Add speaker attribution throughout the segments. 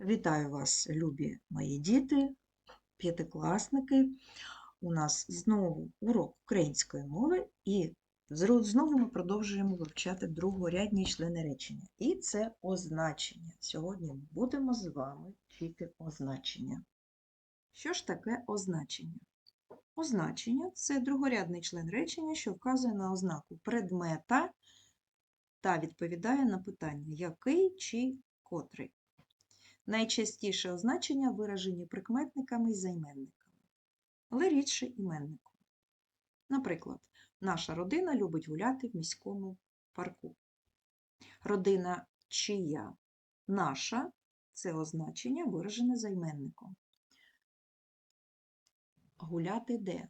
Speaker 1: Вітаю вас, любі мої діти, п'ятикласники. У нас знову урок української мови, і знову ми продовжуємо вивчати другорядні члени речення. І це означення. Сьогодні будемо з вами вчити означення. Що ж таке означення? Означення це другорядний член речення, що вказує на ознаку предмета та відповідає на питання який чи котрий. Найчастіше означення виражені прикметниками і займенниками, але рідше іменником. Наприклад, наша родина любить гуляти в міському парку. Родина чия наша це означення виражене займенником. Гуляти де?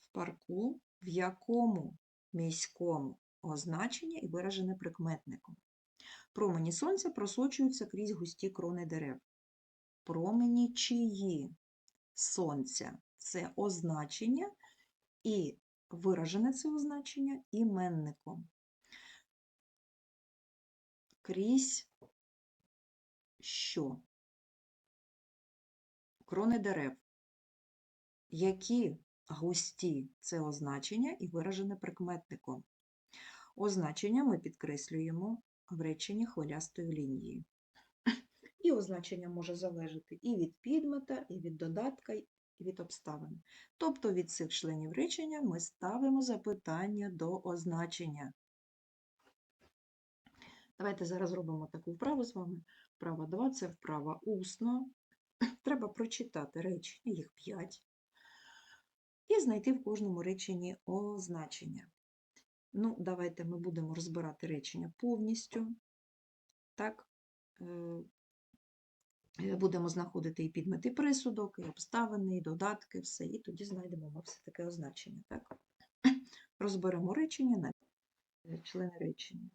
Speaker 1: В парку, в якому міському означення і виражене прикметником. Промені сонця просочуються крізь густі крони дерев. Промені чиї сонця це означення і виражене це означення іменником. Крізь що? Крони дерев. Які густі це означення і виражене прикметником. Означення ми підкреслюємо в реченні хвилястою лінією. І означення може залежати і від підмета, і від додатка, і від обставин. Тобто від цих членів речення ми ставимо запитання до означення. Давайте зараз зробимо таку вправу з вами. Вправа 2 це вправа усно. Треба прочитати речення, їх 5, і знайти в кожному реченні означення. Ну, давайте ми будемо розбирати речення повністю. Так, е, е, будемо знаходити і підмет, і присудок, і обставини, і додатки, все, і тоді знайдемо ми все таке означення. Так? Розберемо речення на е, члени речення.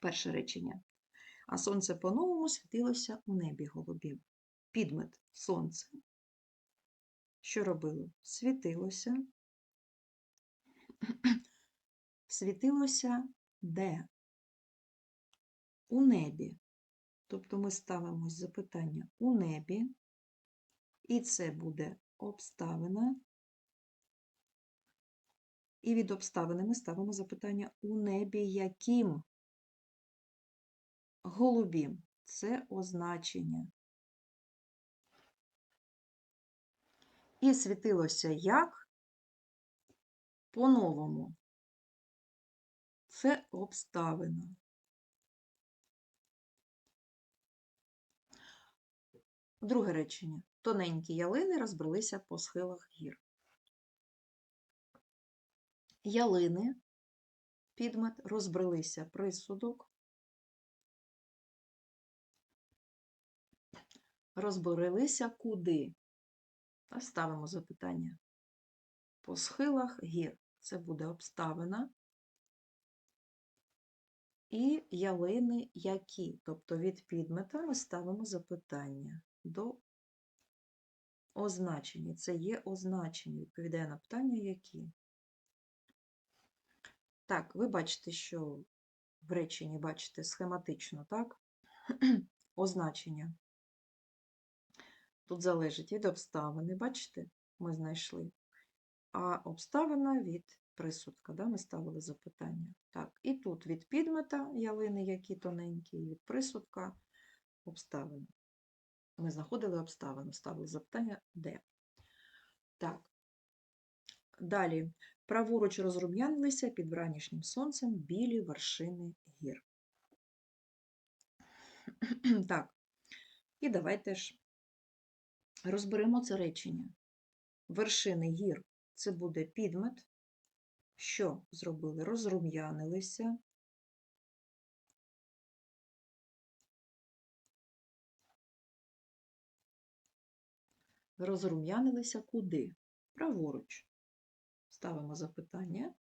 Speaker 1: Перше речення. А сонце по-новому світилося у небі голубів. Підмет сонце. Що робило? Світилося. Світилося де? У небі. Тобто ми ставимо запитання у небі, і це буде обставина. І від обставини ми ставимо запитання у небі яким? Голубім. Це означення. І світилося як? По-новому. Це обставина. Друге речення. Тоненькі ялини розбрелися по схилах гір. Ялини, підмет, розбрелися присудок. Розбрелися куди? Ставимо запитання. По схилах гір. Це буде обставина. І ялини які. Тобто від підмета ми ставимо запитання до означення. Це є означення. Відповідає на питання які. Так, ви бачите, що в реченні бачите схематично, так? Означення. Тут залежить від обставини, бачите, ми знайшли. А обставина від присудка, да? ми ставили запитання. Так, і тут від підмета ялини, які тоненькі, і від присудка обставини. Ми знаходили обставину, ставили запитання де. Так. Далі. Праворуч розрум'янилися під вранішнім сонцем білі вершини гір. Так. І давайте ж розберемо це речення. Вершини гір це буде підмет. Що зробили? Розрум'янилися. Розрум'янилися куди? Праворуч. Ставимо запитання,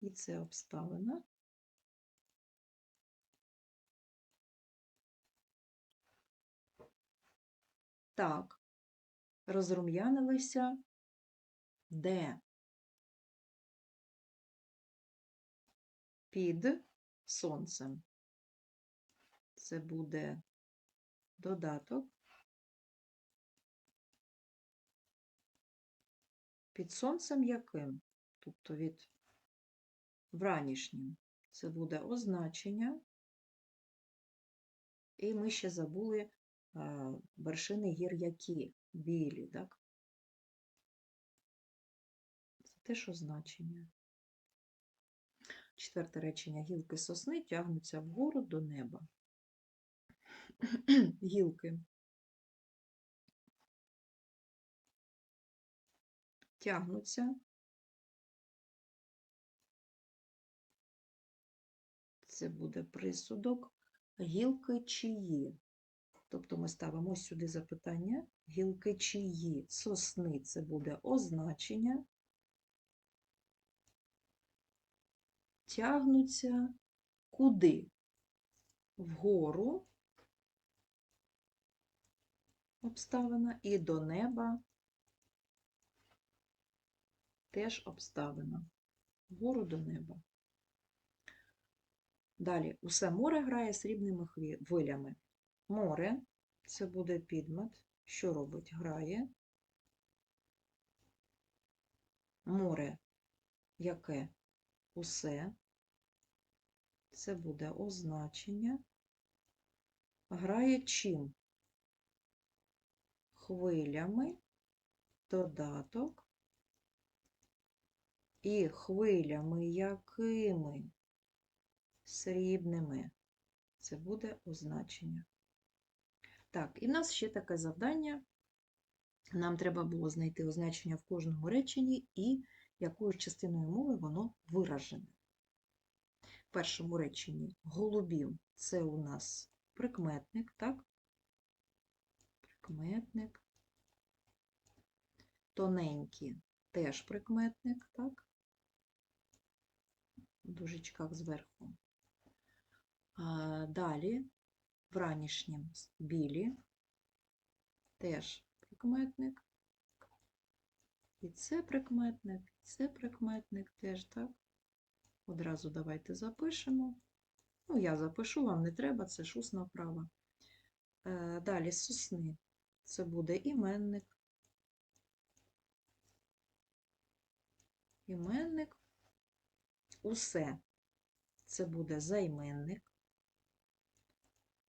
Speaker 1: і це обставина. Так, розрум'янилися де? Під сонцем. це буде додаток. Під сонцем яким? Тобто від вранішнім. Це буде означення. І ми ще забули вершини гір які білі, так? Теж означення. Четверте речення. Гілки сосни тягнуться вгору до неба. Гілки. Тягнуться. Це буде присудок. Гілки чиї? Тобто ми ставимо сюди запитання. Гілки чиї? Сосни це буде означення. Тягнуться куди? Вгору обставина і до неба теж обставина. Вгору до неба. Далі, усе море грає срібними хвилями. Море це буде підмет. Що робить? Грає. Море яке? Усе. Це буде означення. Грає чим? Хвилями, додаток. І хвилями якими? Срібними. Це буде означення. Так, і в нас ще таке завдання. Нам треба було знайти означення в кожному реченні і якою частиною мови воно виражене. В першому реченні голубів це у нас прикметник, так? Прикметник. Тоненькі теж прикметник, так? В дужечках зверху. А, далі вранішнім с- білі теж прикметник. І це прикметник, і це прикметник теж, так? Одразу давайте запишемо. Ну, я запишу, вам не треба, це ж усна вправа. Е, Далі сосни. Це буде іменник. Іменник. Усе. Це буде займенник.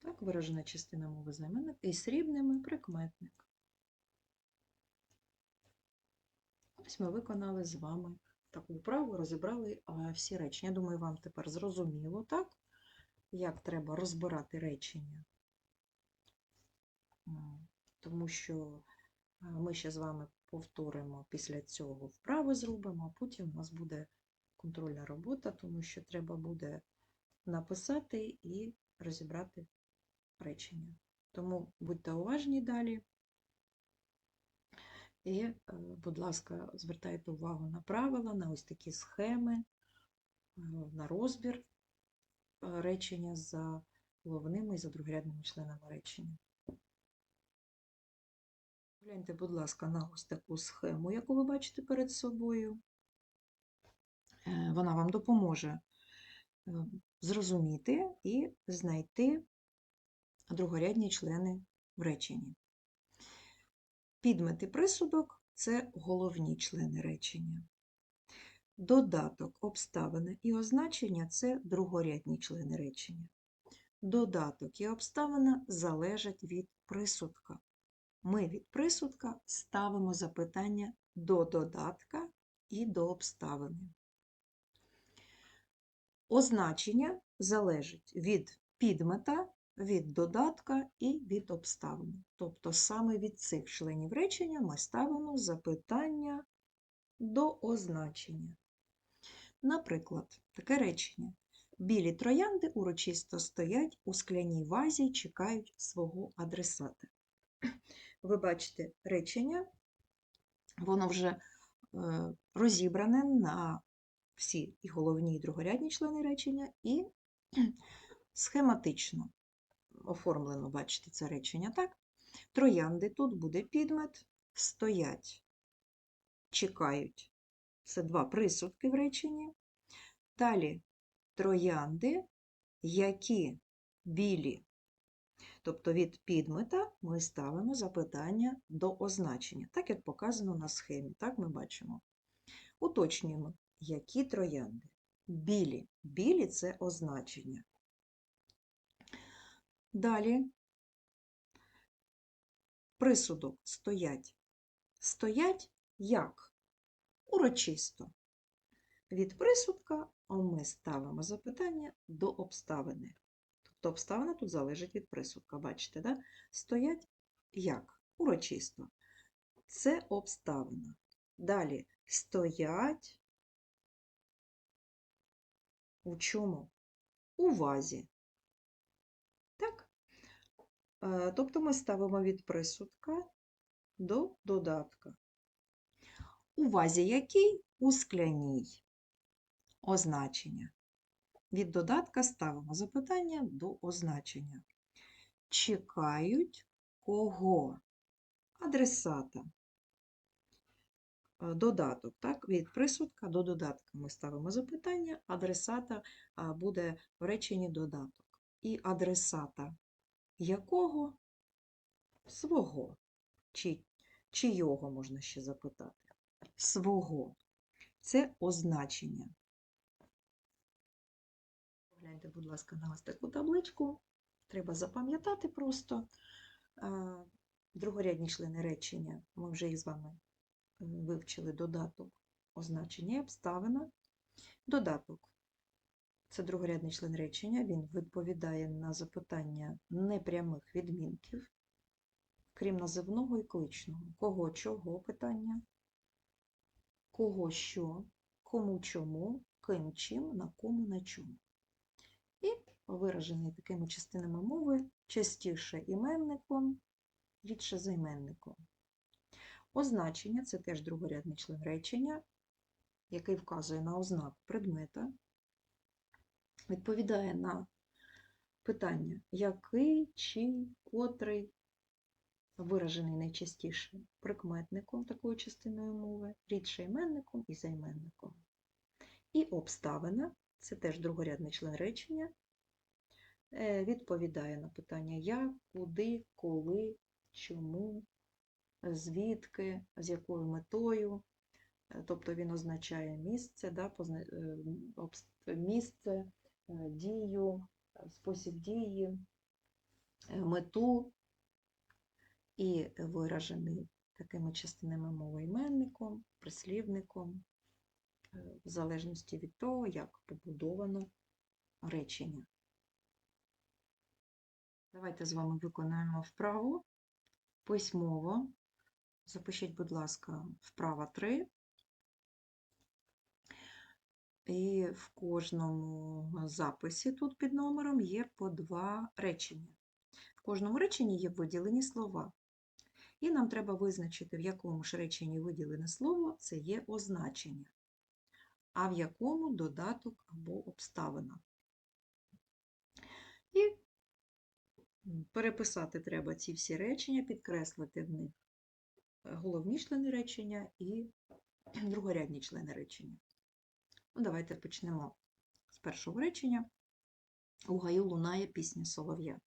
Speaker 1: Так, виражена частина мови займенник. І срібними прикметник. Ось ми виконали з вами таку вправу, розібрали всі речення. Я думаю, вам тепер зрозуміло, так? Як треба розбирати речення. Тому що ми ще з вами повторимо після цього вправи зробимо, а потім у нас буде контрольна робота, тому що треба буде написати і розібрати речення. Тому будьте уважні далі. І, е, будь ласка, звертайте увагу на правила, на ось такі схеми, е, на розбір е, речення за головними і за другорядними членами речення. Гляньте, будь ласка, на ось таку схему, яку ви бачите перед собою. Е, Вона вам допоможе е, зрозуміти і знайти другорядні члени в реченні. Підмет і присудок це головні члени речення. Додаток, обставини і означення це другорядні члени речення. Додаток і обставина залежать від присудка. Ми від присудка ставимо запитання до додатка і до обставини. Означення залежить від підмета, від додатка і від обставини. Тобто саме від цих членів речення ми ставимо запитання до означення. Наприклад, таке речення. Білі троянди урочисто стоять у скляній вазі й чекають свого адресата. Ви бачите речення, воно вже е, розібране на всі і головні, і другорядні члени речення, і схематично оформлено, бачите, це речення, так? Троянди тут буде підмет, стоять, чекають. Це два присудки в реченні. Далі троянди, які білі Тобто від підмета ми ставимо запитання до означення, так як показано на схемі. Так ми бачимо. Уточнюємо, які троянди. Білі. Білі це означення. Далі присудок стоять. Стоять як? Урочисто. Від присудка ми ставимо запитання до обставини. Тобто обставина тут залежить від присудка. Бачите, да? стоять як? Урочисто. Це обставина. Далі стоять у чому? У вазі. Тобто ми ставимо від присудка до додатка. У вазі який? У скляній. Означення. Від додатка ставимо запитання до означення. Чекають кого? Адресата. Е, Додаток, так? Від присудка до додатка ми ставимо запитання, адресата буде в реченні додаток. І адресата якого? Свого. Чи, чийого можна ще запитати? Свого. Це означення. Погляньте, будь ласка, на ось таку табличку. Треба запам'ятати просто другорядні члени речення. Ми вже їх з вами е, вивчили додаток означення і обставина. Додаток це другорядний член речення, він відповідає на запитання непрямих відмінків, крім називного і кличного. Кого, чого питання, кого що, кому чому, ким чим, на кому на чому. І виражений такими частинами мови частіше іменником, рідше займенником. Означення це теж другорядний член речення, який вказує на ознаку предмета, відповідає на питання, який, чий, котрий, виражений найчастіше прикметником такою частиною мови, рідше іменником і займенником. І обставина це теж другорядний член речення, е, відповідає на питання як, куди, коли, чому, звідки, з якою метою. Е, Тобто він означає місце, да, е, місце, дію, е, спосіб дії, е, мету і виражений такими частинами мови іменником, прислівником, е, в залежності від того, як побудовано речення. Давайте з вами виконаємо вправу письмово. Запишіть, будь ласка, вправа 3. І в кожному записі тут під номером є по два речення. В кожному реченні є виділені слова. І нам треба визначити, в якому ж реченні виділене слово це є означення, а в якому додаток або обставина. І переписати треба ці всі речення, підкреслити в них е, головні члени речення і другорядні члени речення. Ну, давайте почнемо з першого речення. У гаю лунає пісня солов'я.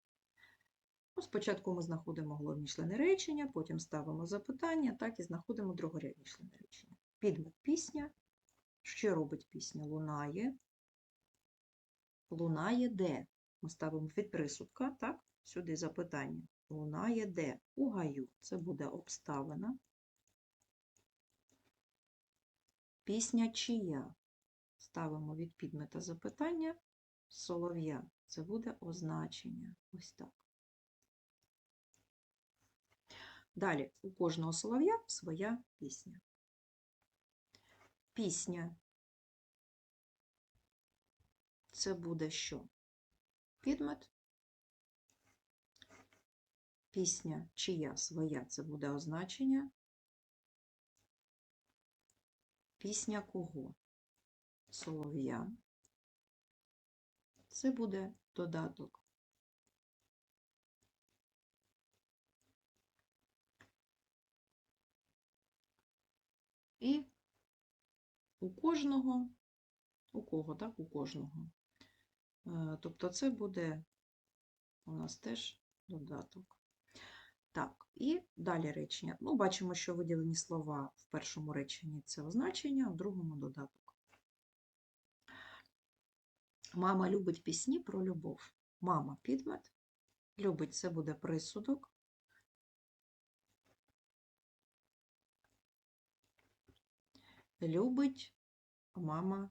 Speaker 1: Ну, спочатку ми знаходимо головні члени речення, потім ставимо запитання, так і знаходимо другорядні члени речення. Підмет пісня. Що робить пісня? Лунає. Лунає де? Ми ставимо від присудка, так? Сюди запитання. Лунає де? У гаю. Це буде обставина. Пісня чия? Ставимо від підмета запитання. Солов'я. Це буде означення. Ось так. Далі, у кожного солов'я своя пісня. Пісня. Це буде що? Підмет. Пісня чия своя це буде означення. Пісня кого? Солов'я. Це буде додаток. І у кожного, у кого, так, у кожного. Е, Тобто це буде у нас теж додаток. Так, і далі речення. Ну, бачимо, що виділені слова в першому реченні це означення, в другому додаток. Мама любить пісні про любов. Мама підмет. Любить це буде присудок. Любить мама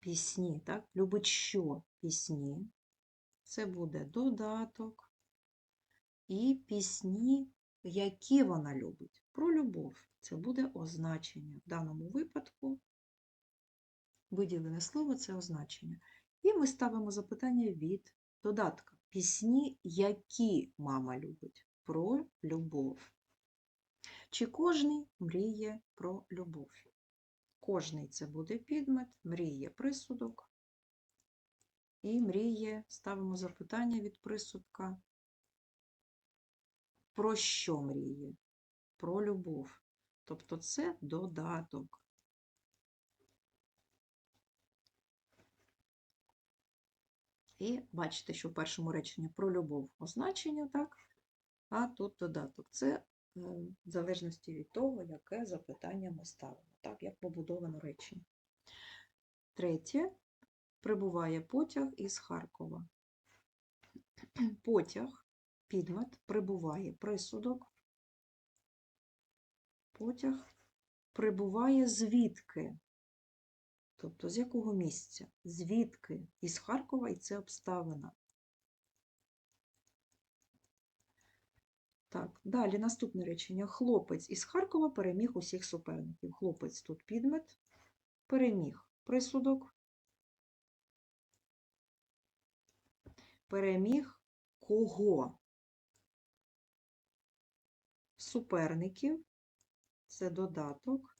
Speaker 1: пісні, так? Любить що? Пісні. Це буде додаток. І пісні, які вона любить. Про любов. Це буде означення. В даному випадку виділене слово це означення. І ми ставимо запитання від додатка. Пісні, які мама любить. Про любов. Чи кожний мріє про любов? Кожний це буде підмет, мріє присудок. І мріє, ставимо запитання від присудка. Про що мріє? Про любов. Тобто це додаток. І бачите, що в першому реченні про любов означення, так? А тут додаток. Це е, в залежності від того, яке запитання ми ставимо, так, як побудовано речення. Третє. Прибуває потяг із Харкова. Потяг, підмет, прибуває присудок. Потяг прибуває звідки? Тобто з якого місця? Звідки? Із Харкова і це обставина. Так, далі наступне речення. Хлопець із Харкова переміг усіх суперників. Хлопець тут підмет, переміг присудок. Переміг кого? Суперників. Це додаток.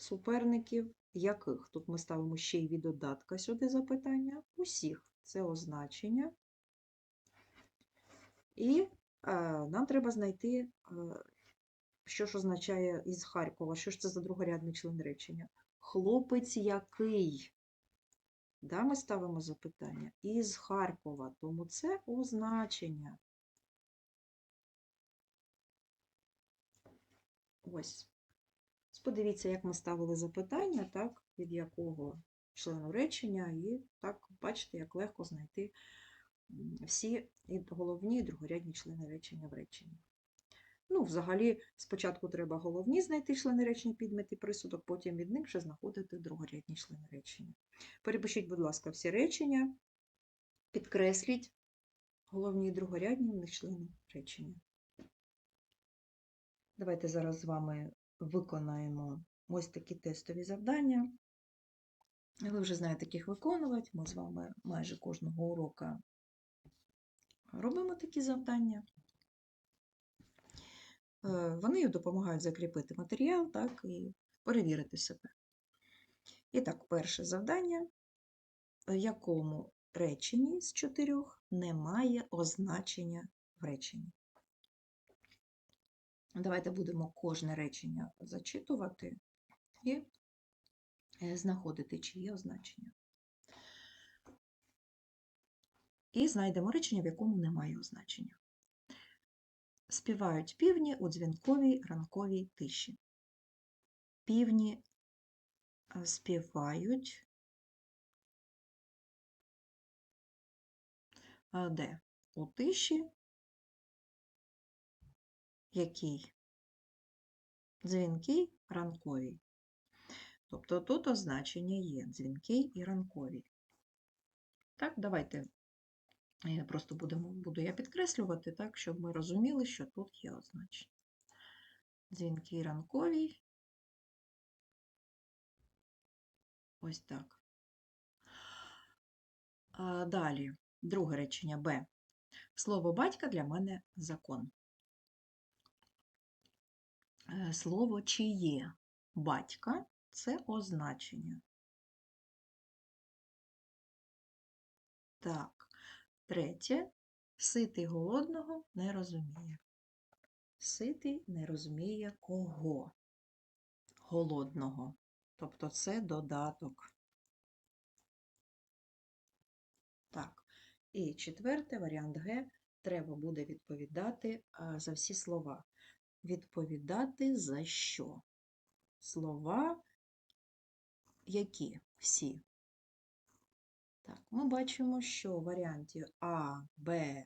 Speaker 1: Суперників яких? Тут ми ставимо ще й від додатка сюди запитання. Усіх. Це означення. І е, нам треба знайти, е, що ж означає із Харкова, що ж це за другорядний член речення. Хлопець який? Да, ми ставимо запитання. Із Харкова, тому це означення. Ось. Подивіться, як ми ставили запитання, так, від якого члену речення, і так, бачите, як легко знайти всі і головні і другорядні члени речення в реченні. Ну, взагалі, спочатку треба головні знайти члени речення, підмет і присудок, потім від них вже знаходити другорядні члени речення. Перепишіть, будь ласка, всі речення, підкресліть головні і другорядні в них члени речення. Давайте зараз з вами виконаємо ось такі тестові завдання. Ви вже знаєте, як їх виконувати. Ми з вами майже кожного урока робимо такі завдання. Е, Вони допомагають закріпити матеріал так, і перевірити себе. І так, перше завдання, в якому реченні з чотирьох немає означення в реченні. Давайте будемо кожне речення зачитувати і е, знаходити, чи є означення. І знайдемо речення, в якому немає означення. Співають півні у дзвінковій ранковій тиші. Півні е, співають е, де? У тиші який? Дзвінкий ранковій. Тобто тут означення є дзвінкий і ранковій. Так, давайте я просто будемо, буду я підкреслювати, так, щоб ми розуміли, що тут є означення. Дзвінкий ранковій. Ось так. Далі, друге речення Б. Слово батька для мене закон. Е, Слово чиє батька це означення. Так, третє. Ситий голодного не розуміє. Ситий не розуміє кого? Голодного. Тобто це додаток. Так, І четверте, варіант Г, треба буде відповідати за всі слова. Відповідати за що? Слова які всі? Так, ми бачимо, що в варіанті А, Б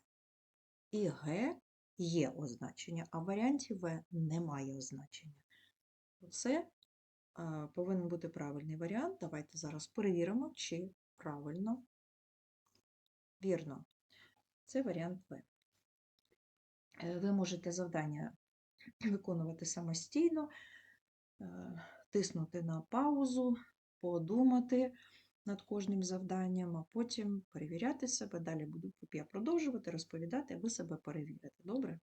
Speaker 1: і Г є означення, а в варіанті В немає означення. Оце а, повинен бути правильний варіант. Давайте зараз перевіримо, чи правильно. Вірно. Це варіант В. Е, Ви можете завдання виконувати самостійно, е, тиснути на паузу, подумати над кожним завданням, а потім перевіряти себе. Далі буду я продовжувати розповідати, а ви себе перевірите. Добре?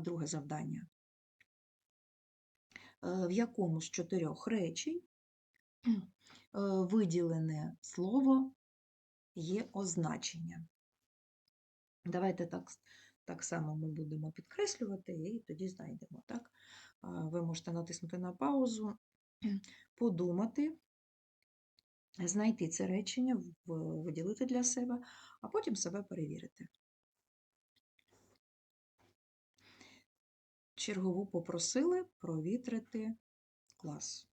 Speaker 1: Друге завдання. Е, В якому з чотирьох речень е, виділене слово є означення? Давайте так, так само ми будемо підкреслювати і тоді знайдемо. Так? Ви можете натиснути на паузу, подумати, знайти це речення, виділити для себе, а потім себе перевірити. Чергову попросили провітрити клас.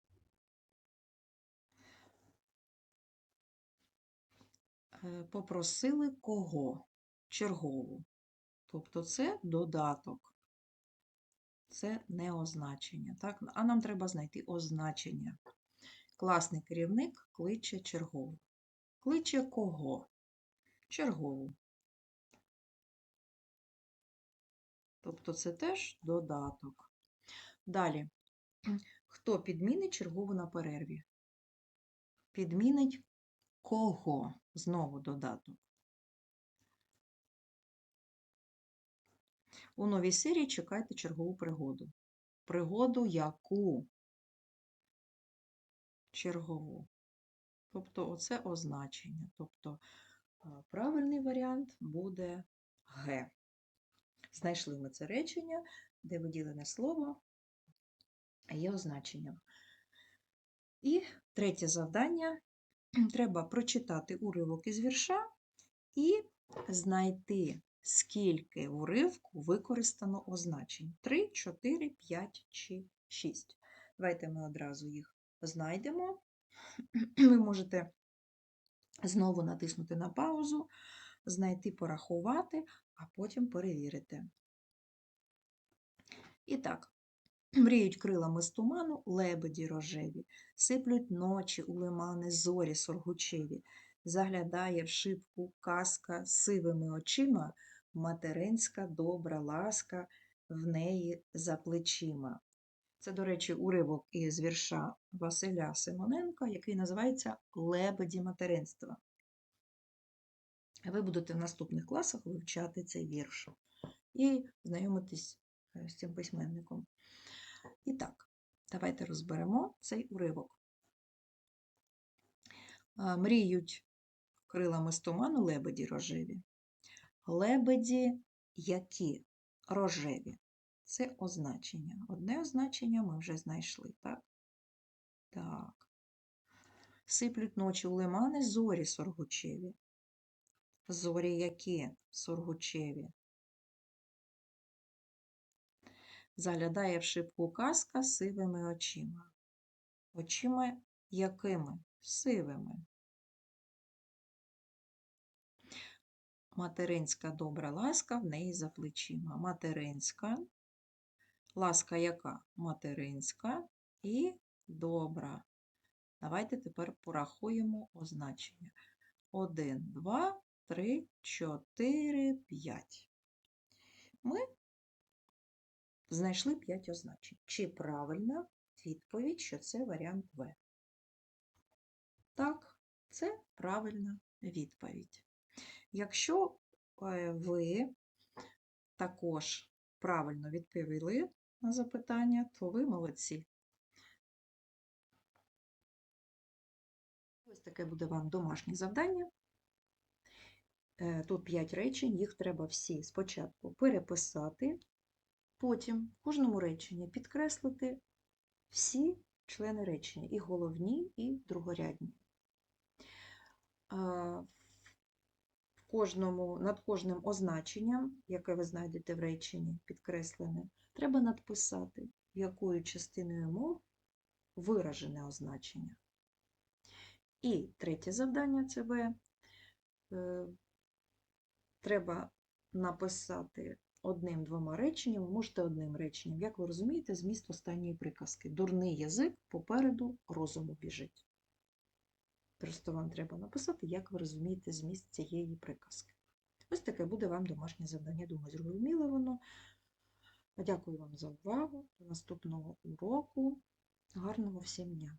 Speaker 1: Е, Попросили кого? Чергову. Тобто це додаток. Це не означення. Так? А нам треба знайти означення. Класний керівник кличе чергову. Кличе кого? Чергову. Тобто це теж додаток. Далі. Хто підмінить чергову на перерві? Підмінить кого? Знову додаток. У новій серії чекайте чергову пригоду. Пригоду яку? Чергову. Тобто оце означення. Тобто правильний варіант буде Г. Знайшли ми це речення, де виділене слово є означенням. І третє завдання. Треба прочитати уривок із вірша і знайти, скільки уривку використано означень. 3, 4, 5 чи 6. Давайте ми одразу їх знайдемо. Ви можете знову натиснути на паузу, знайти, порахувати, а потім перевірити. І так, мріють крилами з туману лебеді рожеві, сиплють ночі у лимани зорі соргучеві, заглядає в шибку казка сивими очима, материнська добра ласка в неї за плечима. Це, до речі, уривок із вірша Василя Симоненка, який називається Лебеді материнства. Ви будете в наступних класах вивчати цей вірш і знайомитись е, з цим письменником. І так, давайте розберемо цей уривок. Мріють крилами з туману лебеді рожеві. Лебеді які рожеві. Це означення. Одне означення ми вже знайшли, так? Так. Сиплють ночі у лимани зорі соргучеві. Зорі які соргучеві. Заглядає в шибку казка сивими очима. Очима якими? Сивими. Материнська добра ласка в неї за плечима. Материнська. Ласка яка? Материнська і добра. Давайте тепер порахуємо означення. 1, 2, 3, 4, 5. Ми знайшли 5 означень. Чи правильна відповідь, що це варіант В? Так, це правильна відповідь. Якщо е, ви також правильно відповіли на запитання, то ви молодці. Ось таке буде вам домашнє завдання. Е, Тут 5 речень, їх треба всі спочатку переписати, потім в кожному реченні підкреслити всі члени речення, і головні, і другорядні. Кожному, над кожним означенням, яке ви знайдете в реченні, підкреслене, треба надписати, якою частиною мов виражене означення. І третє завдання це Б. Е, Треба написати одним-двома реченнями, можете одним реченням. Як ви розумієте, зміст останньої приказки. Дурний язик попереду розуму біжить. Просто вам треба написати, як ви розумієте зміст цієї приказки. Ось таке буде вам домашнє завдання. Думаю, зрозуміло воно. Дякую вам за увагу. До наступного уроку. Гарного всім дня!